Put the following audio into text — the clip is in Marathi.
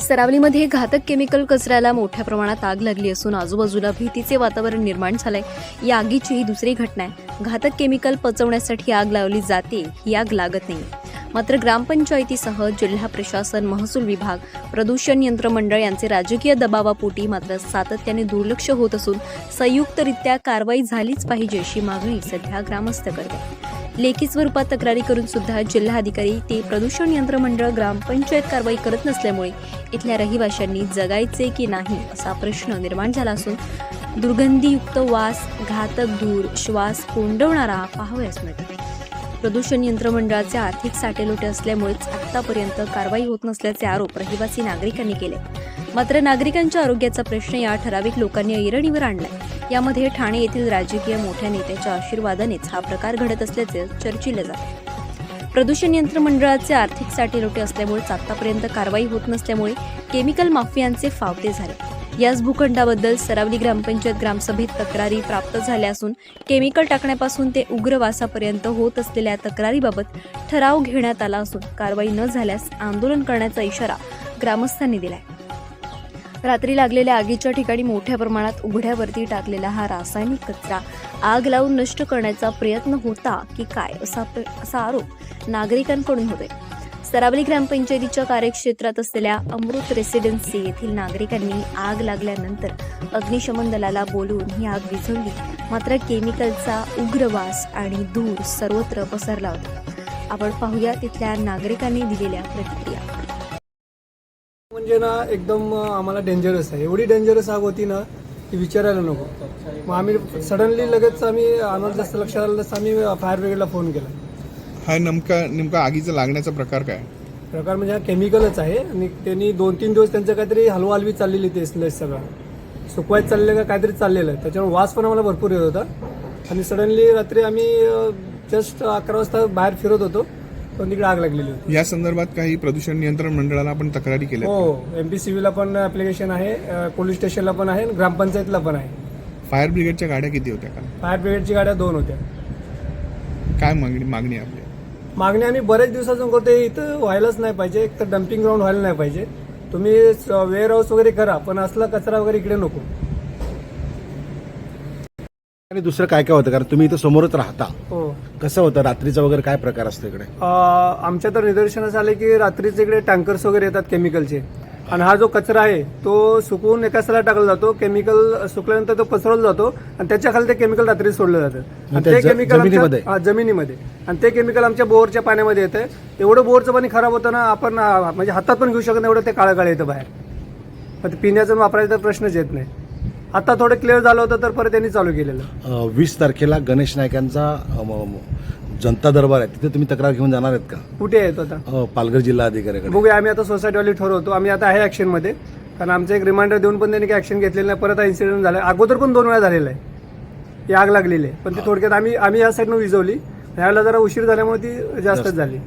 सरावलीमध्ये घातक केमिकल कचऱ्याला मोठ्या प्रमाणात आग लागली असून आजूबाजूला भीतीचे वातावरण निर्माण झालंय. या आगीची ही दुसरी घटना आहे. घातक केमिकल पचवण्यासाठी आग लावली जाते ही आग लागत नाही. मात्र ग्रामपंचायतीसह जिल्हा प्रशासन महसूल विभाग प्रदूषण यंत्रमंडळ यांचे राजकीय दबावापोटी मात्र सातत्याने दुर्लक्ष होत असून संयुक्तरित्या कारवाई झालीच पाहिजे अशी मागणी सध्या ग्रामस्थ करते लेखी स्वरूपात तक्रारी करून सुद्धा जिल्हाधिकारी ते प्रदूषण यंत्र मंडळ ग्रामपंचायत कारवाई करत नसल्यामुळे इथल्या रहिवाशांनी जगायचे की नाही असा प्रश्न निर्माण झाला असून दुर्गंधीयुक्त वास घातक धूर श्वास कोंडवणारा पाहावयास मिळतो. प्रदूषण यंत्र मंडळाचे आर्थिक साटेलोटे असल्यामुळेच आतापर्यंत कारवाई होत नसल्याचे आरोप रहिवासी नागरिकांनी केले. मात्र नागरिकांच्या आरोग्याचा प्रश्न या ठराविक लोकांनी ऐरणीवर आणलाय. यामध्ये ठाणे येथील राजकीय मोठ्या नेत्याच्या आशीर्वादानेच हा प्रकार घडत असल्याचे चर्चिले जाते प्रदूषण नियंत्रण मंडळाचे आर्थिक साठेलोटे असल्यामुळेच आतापर्यंत कारवाई होत नसल्यामुळे केमिकल माफियांचे फावते झाले. याच भूखंडाबद्दल सरावली ग्रामपंचायत ग्रामसभेत तक्रारी प्राप्त झाल्या असून केमिकल टाकण्यापासून ते उग्रवासापर्यंत होत असलेल्या तक्रारीबाबत ठराव घेण्यात आला असून कारवाई न झाल्यास आंदोलन करण्याचा इशारा ग्रामस्थांनी दिलाय. रात्री लागलेल्या आगीच्या ठिकाणी मोठ्या प्रमाणात उघड्यावरती टाकलेला हा रासायनिक कचरा. आग लावून नष्ट करण्याचा प्रयत्न होता की काय असा प्र- असा आरोप नागरिकांकडून होतोय. सरावली ग्रामपंचायतीच्या कार्यक्षेत्रात असलेल्या अमृत रेसिडेन्सी येथील नागरिकांनी आग लागल्यानंतर अग्निशमन दलाला बोलवून ही आग विझवली. मात्र केमिकलचा उग्र वास आणि धूर सर्वत्र पसरला होता. आपण पाहूया तिथल्या नागरिकांनी दिलेल्या प्रतिक्रिया. म्हणजे ना एकदम आम्हाला डेंजरस आहे. एवढी डेंजरस आग होती ना की विचारायला नको. मग आम्ही सडनली लगेच आम्ही आम्हाला जास्त लक्षात आलं तसं आम्ही फायर ब्रिगेडला फोन केला. हा नेमका नेमका आगीचा लागण्याचा प्रकार काय? प्रकार म्हणजे हा केमिकलच आहे. आणि त्यांनी दोन तीन दिवस त्यांचं काहीतरी हलवा हलवी चाललेली ते स्लस सगळं. सुकवायचं चाललेलं का काहीतरी चाललेलं आहे. त्याच्यामुळे वास पण आम्हाला भरपूर येत होता. आणि सडनली रात्री आम्ही जस्ट अकरा वाजता बाहेर फिरत होतो. पण तिकडे आग लागलेली होती? या संदर्भात काही प्रदूषण नियंत्रण मंडळाला आपण तक्रारी केल्या. हो एम पी सी पण ॲप्लिकेशन आहे पोलीस स्टेशनला पण आहे आणि ग्रामपंचायतला पण आहे. फायर ब्रिगेडच्या गाड्या किती होत्या? काल फायर ब्रिगेडची गाड्या दोन होत्या. काय मागणी मागणी आहे आपली? मागणी आम्ही बरेच दिवसातून करतो इथं व्हायलाच नाही पाहिजे एक तर डम्पिंग ग्राउंड व्हायला नाही पाहिजे. तुम्ही वेअर हाऊस वगैरे करा पण असला कचरा वगैरे इकडे नको. आणि दुसरं काय काय होतं? कारण तुम्ही इथं समोरच राहता. हो. कसं होतं? रात्रीचा वगैरे काय प्रकार असतो इकडे? अं, आमच्या तर निदर्शनास आले की रात्रीचे इकडे टँकर्स वगैरे येतात केमिकलचे. आणि हा जो कचरा आहे तो सुकवून एका साला टाकला जातो. केमिकल सुकल्यानंतर तो पसरवला जातो आणि त्याच्याखाली ते केमिकल रात्री सोडलं जातं. आणि ते ज- आमच्या- जमिनीमध्ये? हा, जमिनीमध्ये. आणि ते केमिकल आमच्या बोरच्या पाण्यामध्ये येतं. एवढं बोरचं पाणी खराब होतं ना आपण अं, म्हणजे हातात पण घेऊ शकत नाही एवढं ते काळं काळं येतं बाहेर. मग ते पिण्याचं वापरायचा तर प्रश्नच येत नाही. आता थोडं क्लिअर झालं होतं तर परत त्यांनी चालू केलेलं. वीस तारखेला गणेश नायकांचा जनता दरबार आहे. तिथे तुम्ही तक्रार घेऊन जाणार आहेत का? कुठे येतो आता? अं, पालघर जिल्हा अधिकाऱ्याकडे. बघूया आम्ही आता सोसायटीवाली ठरवतो. आम्ही आता आहे ऍक्शनमध्ये कारण आमचं एक रिमाइंडर देऊन पण त्यांनी काही ऍक्शन घेतलेलं नाही. परत हा इन्सिडेंट झाला. अगोदर पण दोन वेळा झालेला आहे. ही आग लागलेली आहे. पण ती थोडक्यात आम्ही आम्ही या साईडनं विजवली. ह्यावेळेला जरा उशीर झाल्यामुळे ती जास्तच झाली.